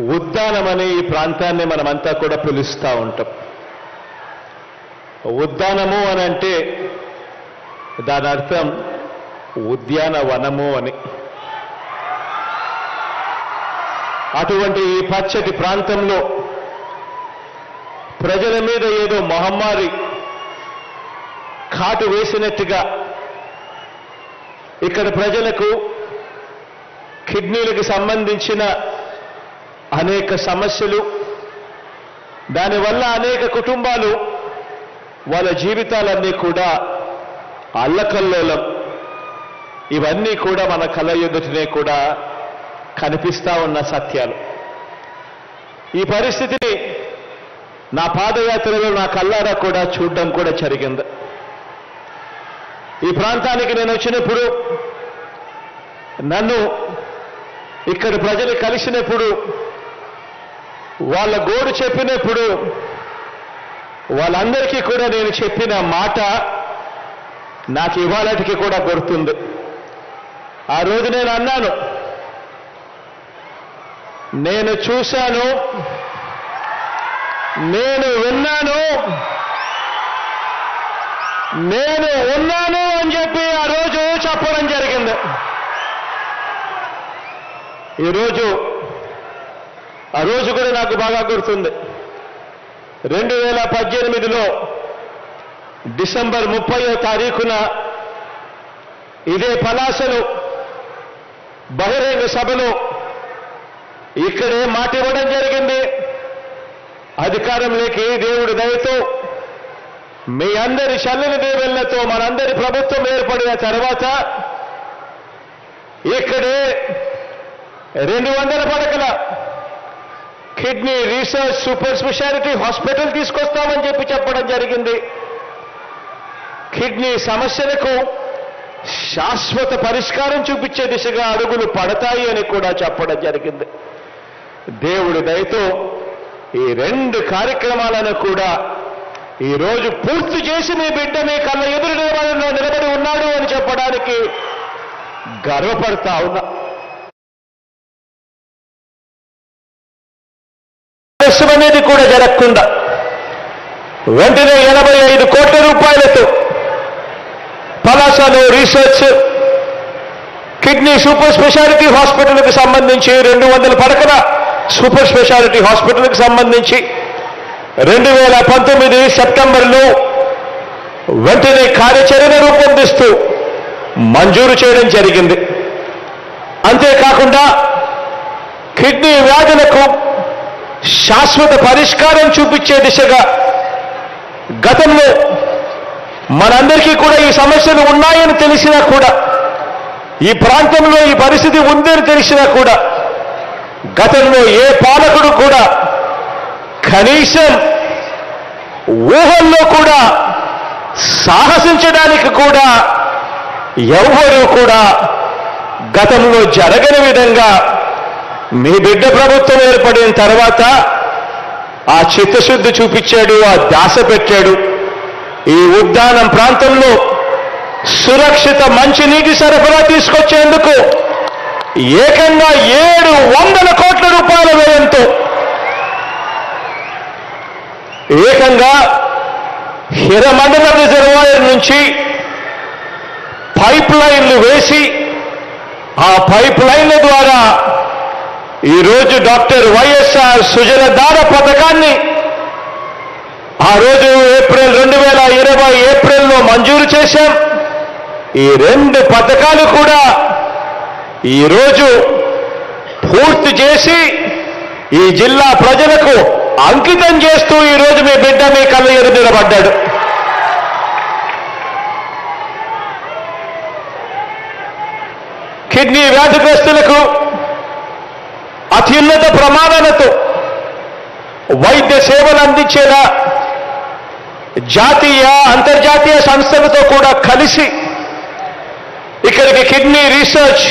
ఉద్దానం అనే ఈ ప్రాంతాన్ని మనమంతా కూడా పిలుస్తూ ఉంటాం. ఉద్దానము అని అంటే దాని అర్థం ఉద్యానవనము అని. అటువంటి ఈ పచ్చటి ప్రాంతంలో ప్రజల మీద ఏదో మహమ్మారి కాటు వేసినట్టుగా ఇక్కడ ప్రజలకు కిడ్నీలకు సంబంధించిన అనేక సమస్యలు దానివల్ల అనేక కుటుంబాలు వాళ్ళ జీవితాలన్నీ కూడా అల్లకల్లోలం. ఇవన్నీ కూడా మన కళ ఎదుటనే కూడా కనిపిస్తా ఉన్న సత్యాలు. ఈ పరిస్థితిని నా పాదయాత్రలో నా కల్లారా కూడా చూడడం కూడా జరిగింది. ఈ ప్రాంతానికి నేను వచ్చినప్పుడు నన్ను ఇక్కడ ప్రజలు కలిసినప్పుడు వాళ్ళ గోడు చెప్పినప్పుడు వాళ్ళందరికీ కూడా నేను చెప్పిన మాట నాకు ఇవాళటికి కూడా గుర్తుంది. ఆ రోజు నేను అన్నాను నేను చూశాను నేను విన్నాను నేను ఉన్నాను అని చెప్పి ఆ రోజు చెప్పడం జరిగింది. ఈరోజు ఆ రోజు కూడా నాకు బాగా గుర్తుంది. రెండు వేల పద్దెనిమిదిలో డిసెంబర్ ముప్పయో తారీఖున ఇదే పలాసలో బహిరంగ సభలో ఇక్కడే మాట ఇవ్వడం జరిగింది. అధికారంలోకి దేవుడి దయతో మీ అందరి చల్లని దేవుళ్ళతో మనందరి ప్రభుత్వం ఏర్పడిన తర్వాత ఇక్కడే రెండు వందల పడకల kidney research super speciality hospital తీసుకొస్తామని చెప్పి చెప్పడం జరిగింది. కిడ్నీ సమస్యలకు శాశ్వత పరిష్కారం చూపించే దిశగా అడుగులు పడతాయి అని కూడా చెప్పడం జరిగింది. దేవుడి దయతో ఈ రెండు కార్యక్రమాలను కూడా ఈ రోజు పూర్తి చేసి మీ బిడ్డ మీ కళ్ళ ఎదురు నిలబడి ఉన్నాడు అని చెప్పడానికి గర్వపడతా ఉన్నా. కూడా జరగకుండా వెంటనే ఎనభై ఐదు కోట్ల రూపాయలతో పలాసలో రీసెర్చ్ కిడ్నీ సూపర్ స్పెషాలిటీ హాస్పిటల్కి సంబంధించి రెండు వందల పడకల సూపర్ స్పెషాలిటీ హాస్పిటల్కి సంబంధించి రెండు వేల పంతొమ్మిది సెప్టెంబర్లో వెంటనే కార్యాచరణ రూపొందిస్తూ మంజూరు చేయడం జరిగింది. అంతేకాకుండా కిడ్నీ వ్యాధులకు శాశ్వత పరిష్కారం చూపించే దిశగా గతంలో మనందరికీ కూడా ఈ సమస్యలు ఉన్నాయని తెలిసినా కూడా ఈ ప్రాంతంలో ఈ పరిస్థితి ఉందని తెలిసినా కూడా గతంలో ఏ పాలకుడు కూడా కనీసం ఊహల్లో కూడా సాహసించడానికి కూడా ఎవరూ కూడా గతంలో జరగని విధంగా మీ బిడ్డ ప్రభుత్వం ఏర్పడిన తర్వాత ఆ చిత్తశుద్ధి చూపించాడు ఆ దాస పెట్టాడు. ఈ ఉద్యానం ప్రాంతంలో సురక్షిత మంచినీటి సరఫరా తీసుకొచ్చేందుకు ఏకంగా ఏడు వందల కోట్ల రూపాయల వ్యయంతో ఏకంగా హిరమండల రిజర్వాయర్ నుంచి పైప్ లైన్లు వేసి ఆ పైప్ లైన్ల ద్వారా ఈరోజు డాక్టర్ వైఎస్ఆర్ సుజలధార పథకాన్ని ఆ రోజు ఏప్రిల్ రెండు వేల ఇరవై ఏప్రిల్లో మంజూరు చేశాం. ఈ రెండు పథకాలు కూడా ఈరోజు పూర్తి చేసి ఈ జిల్లా ప్రజలకు అంకితం చేస్తూ ఈరోజు మీ బిడ్డ మీ కళ్ళ ఎదురు నిలబడ్డాడు. కిడ్నీ వ్యాధిగ్రస్తులకు అత్యున్నత ప్రమాణాలతో వైద్య సేవలు అందించేలా జాతీయ అంతర్జాతీయ సంస్థలతో కూడా కలిసి ఇక్కడికి కిడ్నీ రీసెర్చ్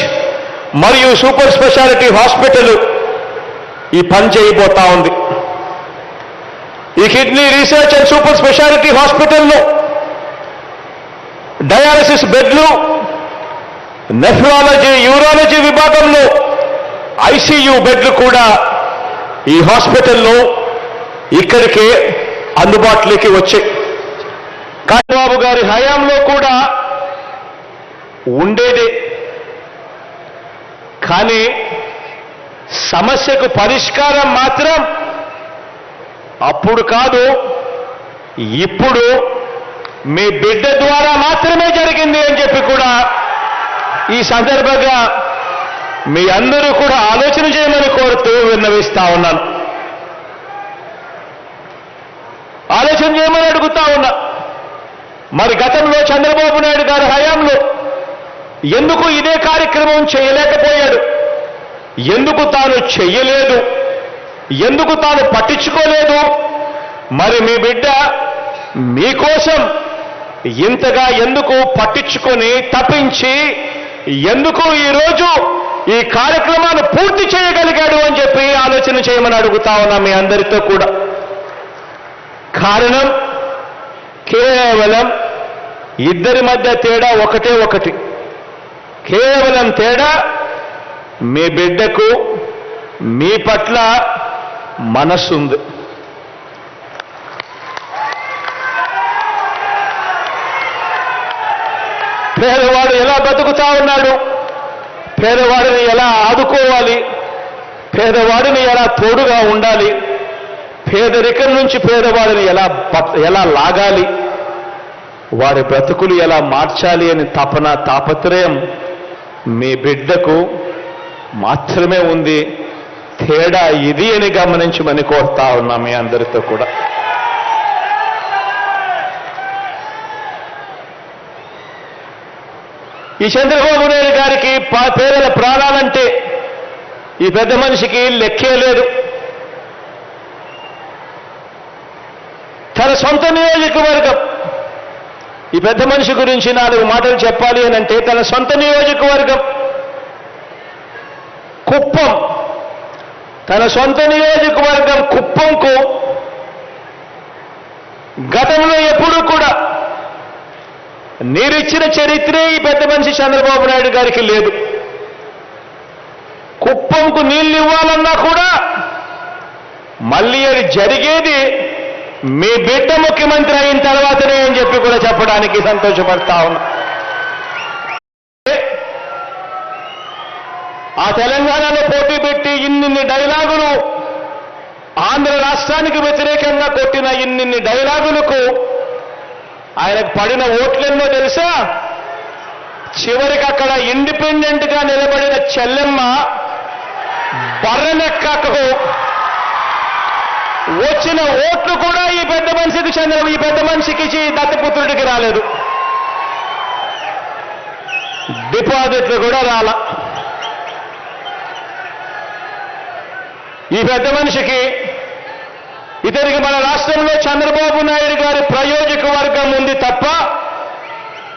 మరియు సూపర్ స్పెషాలిటీ హాస్పిటల్ ఈ పని చేయబోతా ఉంది. ఈ kidney research and super speciality హాస్పిటల్లో డయాలసిస్ బెడ్లు నెఫ్రాలజీ యూరాలజీ విభాగంలో ఐసీయూ బెడ్లు కూడా ఈ హాస్పిటల్లో ఇక్కడికే అందుబాటులోకి వచ్చాయి. కాళబాబు గారి హయాంలో కూడా ఉండేదే. కానీ సమస్యకు పరిష్కారం మాత్రం అప్పుడు కాదు ఇప్పుడు మీ బిడ్డ ద్వారా మాత్రమే జరిగింది అని చెప్పి కూడా ఈ సందర్భంగా మీ అందరూ కూడా ఆలోచన చేయమని కోరుతూ విన్నవిస్తా ఉన్నాను. ఆలోచన చేయమని అడుగుతా ఉన్నా. మరి గతంలో చంద్రబాబు నాయుడు గారి హయాంలో ఎందుకు ఇదే కార్యక్రమం చేయలేకపోయాడు? ఎందుకు తాను చెయ్యలేదు? ఎందుకు తాను పట్టించుకోలేదు? మరి మీ బిడ్డ మీకోసం ఇంతగా ఎందుకు పట్టించుకొని తప్పించి ఎందుకు ఈరోజు ఈ కార్యక్రమాన్ని పూర్తి చేయగలిగాడు అని చెప్పి ఆలోచన చేయమని అడుగుతా ఉన్నా మీ అందరితో కూడా. కారణం కేవలం ఇద్దరి మధ్య తేడా ఒకటే ఒకటి. కేవలం తేడా మీ బిడ్డకు మీ పట్ల మనస్సుంది పేదవాడు ఎలా బతుకుతా ఉన్నాడు? పేదవాడిని ఎలా ఆదుకోవాలి? పేదవాడిని ఎలా తోడుగా ఉండాలి? పేదరికం నుంచి పేదవాడిని ఎలా ఎలా లాగాలి? వారి బ్రతుకులు ఎలా మార్చాలి అని తపన తాపత్రయం మీ బిడ్డకు మాత్రమే ఉంది. తేడా ఇది అని గమనించమని కోరుతా ఉన్నా మీ అందరితో కూడా. ఈ చంద్రబాబు నాయుడు గారికి పా- పేదల ప్రాణాలంటే ఈ పెద్ద మనిషికి లెక్కే లేదు. తన సొంత నియోజకవర్గం. ఈ పెద్ద మనిషి గురించి నాలుగు మాటలు చెప్పాలి అని అంటే తన సొంత నియోజకవర్గం. కుప్పం. తన సొంత నియోజకవర్గం కుప్పంకు గతంలో ఎప్పుడూ కూడా మీరిచ్చిన చరిత్రే ఈ పెద్ద మనిషి చంద్రబాబు నాయుడు గారికి లేదు. కుప్పంకు నీళ్ళు ఇవ్వాలన్నా కూడా మళ్ళీ అది జరిగేది మీ బిడ్డ ముఖ్యమంత్రి అయిన తర్వాతనే అని చెప్పి కూడా చెప్పడానికి సంతోషపడతా ఉన్నా. ఆ తెలంగాణలో పోటీ పెట్టి ఇన్నిన్ని డైలాగులు ఆంధ్ర రాష్ట్రానికి వ్యతిరేకంగా కొట్టిన ఇన్నిన్ని డైలాగులకు ఆయనకు పడిన ఓట్లెన్నో తెలుసా? చివరికి అక్కడ ఇండిపెండెంట్గా నిలబడిన చెల్లెమ్మ బర్రెనెక్కకు వచ్చిన ఓట్లు కూడా ఈ పెద్ద మనిషికి చెందిన ఈ పెద్ద మనిషికి దత్తపుత్రుడికి రాలేదు. డిపాజిట్లు కూడా రాల. ఈ పెద్ద మనిషికి ఇతనికి మన రాష్ట్రంలో చంద్రబాబు నాయుడు గారి ప్రయోజక వర్గం ఉంది తప్ప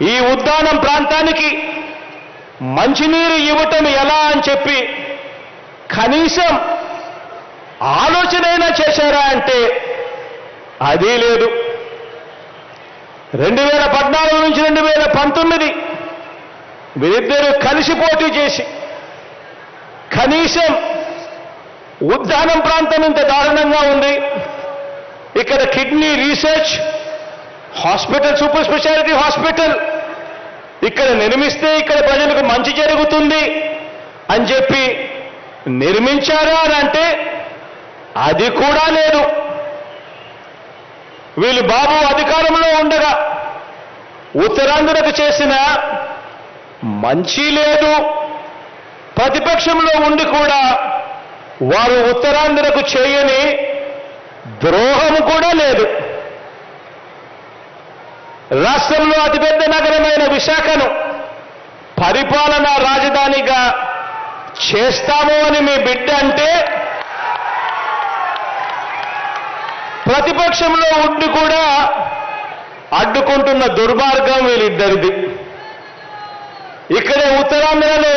ఈ ఉద్దానం ప్రాంతానికి మంచినీరు ఇవ్వటం ఎలా అని చెప్పి కనీసం ఆలోచనైనా చేశారా అంటే అదీ లేదు. రెండు వేల పద్నాలుగు నుంచి రెండు వేల పంతొమ్మిది వీరిద్దరూ కలిసి పోటీ చేసి కనీసం ఉద్దానం ప్రాంతం ఇంత దారుణంగా ఉంది. ఇక్కడ kidney research hospital super speciality hospital. ఇక్కడ నిర్మిస్తే ఇక్కడ ప్రజలకు మంచి జరుగుతుంది అని చెప్పి నిర్మించారా అని అంటే అది కూడా లేదు. వీళ్ళు బాబు అధికారంలో ఉండగా ఉత్తరాంధ్రకు చేసిన మంచి లేదు. ప్రతిపక్షంలో ఉండి కూడా వారు ఉత్తరాంధ్రకు చేయని ద్రోహం కూడా లేదు. రాష్ట్రంలో అతిపెద్ద నగరమైన విశాఖను పరిపాలనా రాజధానిగా చేస్తాము అని మీ బిడ్డ అంటే ప్రతిపక్షంలో ఉండి కూడా అడ్డుకుంటున్న దుర్మార్గం వీళ్ళిద్దరిది. ఇక్కడే ఉత్తరాంధ్రలో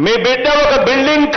మీ బిడ్డ ఒక బిల్డింగ్